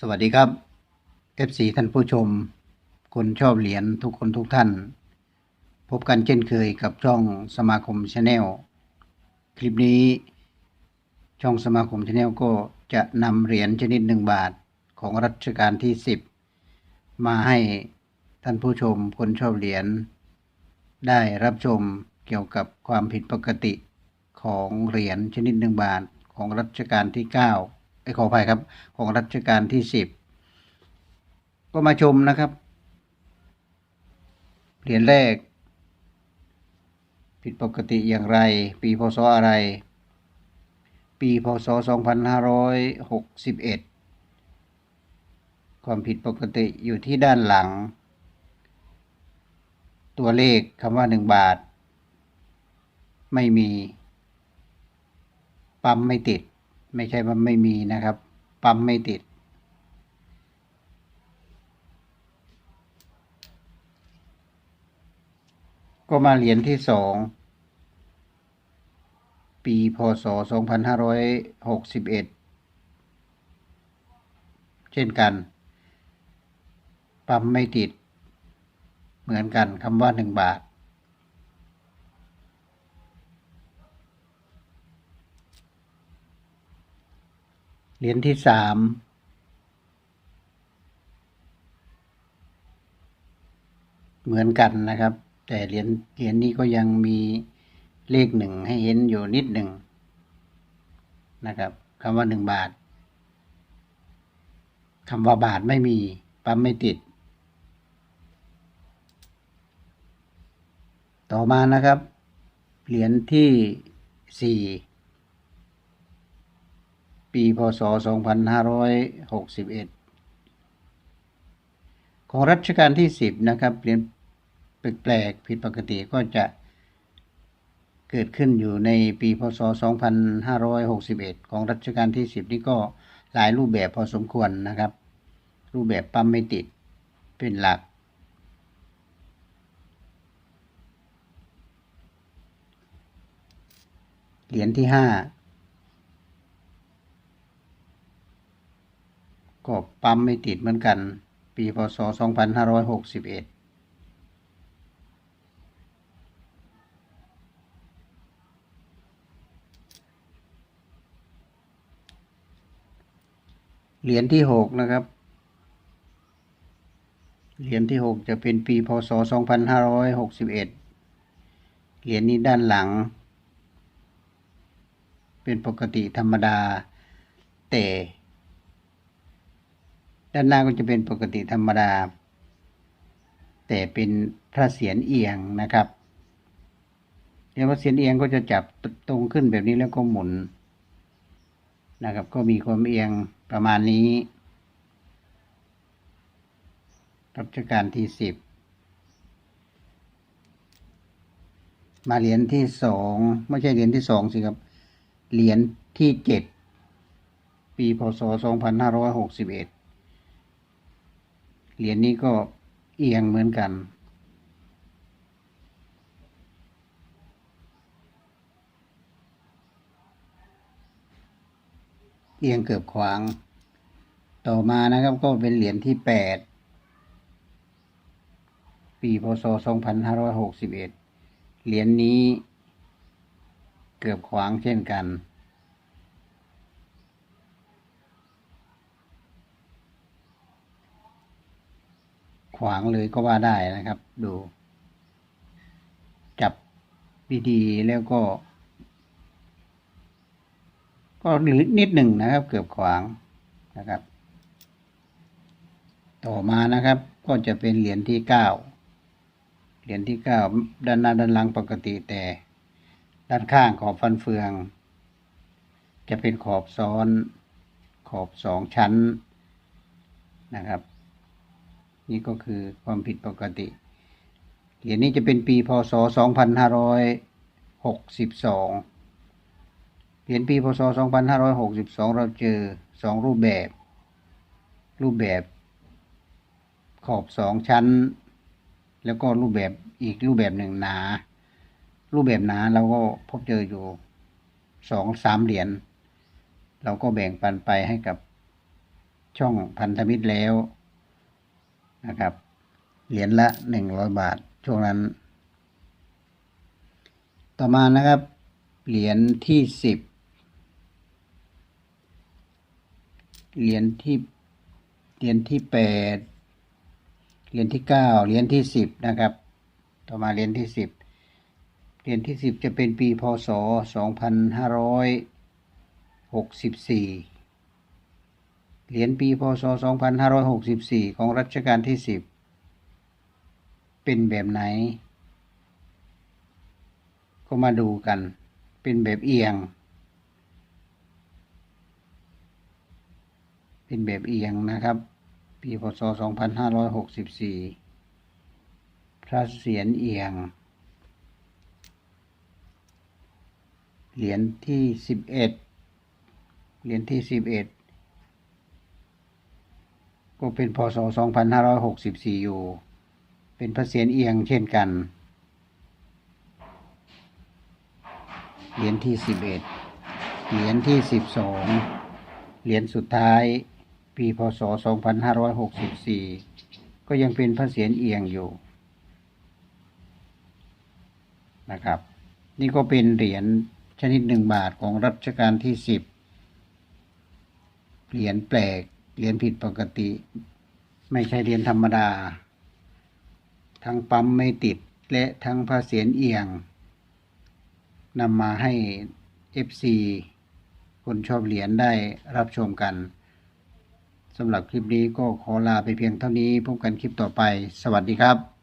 สวัสดีครับ FC ท่านผู้ชม คนชอบเหรียญทุกคนทุกท่าน พบกันเช่นเคยกับช่องสมาคมชาแนลคลิปนี้ ช่องสมาคมชาแนลก็จะนำเหรียญชนิดหนึ่งบาทของรัชกาลที่ 10 มาให้ท่านผู้ชมคนชอบเหรียญได้รับชมเกี่ยวกับความผิดปกติของเหรียญชนิดหนึ่งบาทของรัชกาลที่9ไอ้ย ขออภัยครับ ของรัชกาลที่10ก็มาชมนะครับ เหรียญแรก ผิดปกติอย่างไร ปีพศอะไร ปีพศ 2561 ความผิดปกติอยู่ที่ด้านหลัง ตัวเลขคำว่า 1 บาท ไม่มี ปั๊มไม่ติด ไม่ใช่ว่าไม่มีนะครับ ปั๊มไม่ติด ก็มาเหรียญที่สองปีพศ 2561 เช่นกัน ปั๊มไม่ติด เหมือนกันคำว่าหนึ่งบาท เหรียญที่สามเหมือนกันนะครับ แต่เหรียญเหรียญนี้ก็ยังมีเลขหนึ่งให้เห็นอยู่นิดหนึ่งนะครับคำว่าหนึ่งบาทคำว่าบาทไม่มีปั๊มไม่ติด ต่อมานะครับ เหรียญที่สี่ ปีพศ 2561 ของรัชกาลที่ 10 นะครับเหรียญแปลกๆผิดปกติก็จะเกิดขึ้นอยู่ในปีพศ 2561 ของรัชกาลที่ 10 นี่ก็หลายรูปแบบพอสมควรนะครับ รูปแบบปั๊มไม่ติดเป็นหลัก เหรียญที่ 5 ก็ปั๊มไม่ติดเหมือนกัน ปีพศ 2561เหรียญที่6นะครับ เหรียญที่6จะเป็นปีพศ 2561 เหรียญนี้ด้านหลัง เป็นปกติธรรมดา แต่ ด้านหน้าก็จะเป็นปกติธรรมดา แต่เป็นพระเศียรเอียงนะครับเรียกว่าเศียรเอียงก็จะจับตรงขึ้นแบบนี้แล้วก็หมุนนะครับ ก็มีความเอียงประมาณนี้รัชกาลที่สิบมาเหรียญที่สองไม่ใช่เหรียญที่สองสิครับ เหรียญที่เจ็ดปีพศสองพันห้าร้อยหกสิบเอ็ด เหรียญนี้ก็เอียงเหมือนกัน เอียงเกือบขวาง ต่อมานะครับก็เป็นเหรียญที่แปดปีพศสองพันห้าร้อยหกสิบเอ็ดเหรียญนี้เกือบขวางเช่นกัน ขวางเลยก็ว่าได้นะครับ ดู จับดีๆแล้วก็ ก็นิดหนึ่งนะครับ เกือบขวางนะครับ ต่อมานะครับ ก็จะเป็นเหรียญที่เก้าเหรียญที่เก้าด้านหน้าด้านหลังปกติแต่ ด้านข้างขอบฟันเฟือง จะเป็นขอบซ้อน ขอบสองชั้นนะครับ นี่ก็คือความผิดปกติเหรียญนี้จะเป็นปีพศ 2562 เหรียญปีพศ 2562 เราเจอสองรูปแบบ รูปแบบขอบสองชั้น แล้วก็รูปแบบอีกรูปแบบหนึ่งหนา รูปแบบหนาเราก็พบเจออยู่สองสามเหรียญเราก็แบ่งปันไปให้กับช่องพันธมิตรแล้ว นะครับ เหรียญละหนึ่งร้อยบาทช่วงนั้น ต่อมานะครับ เหรียญที่สิบเหรียญที่เหรียญที่แปดเหรียญที่เก้าเหรียญที่สิบนะครับ ต่อมาเหรียญที่สิบเหรียญที่สิบจะเป็นปีพศสองพันห้าร้อยหกสิบสี่ เหรียญปีพศสองพันห้าร้อยหกสิบสี่ของรัชกาลที่สิบเป็นแบบไหน ก็มาดูกัน เป็นแบบเอียง เป็นแบบเอียงนะครับ ปีพศ 2564 พระเศียรเอียง เหรียญที่ 11 เหรียญที่ 11 ก็เป็นพศ 2564 อยู่ เป็นพระเศียรเอียงเช่นกัน เหรียญที่ 11 เหรียญที่ 12 เหรียญสุดท้าย ปีพศ 2564 ก็ยังเป็นพระเศียรเอียงอยู่นะครับ นี่ก็เป็นเหรียญชนิดหนึ่งบาทของรัชกาลที่ 10 เหรียญแปลก เรียนผิดปกติ ไม่ใช่เรียนธรรมดา ทั้งปั๊มไม่ติดและทั้งพระเศียรเอียงนำมาให้ FC คนชอบเหรียญได้รับชมกันสำหรับคลิปนี้ก็ขอลาไปเพียงเท่านี้พบกันคลิปต่อไป สวัสดีครับ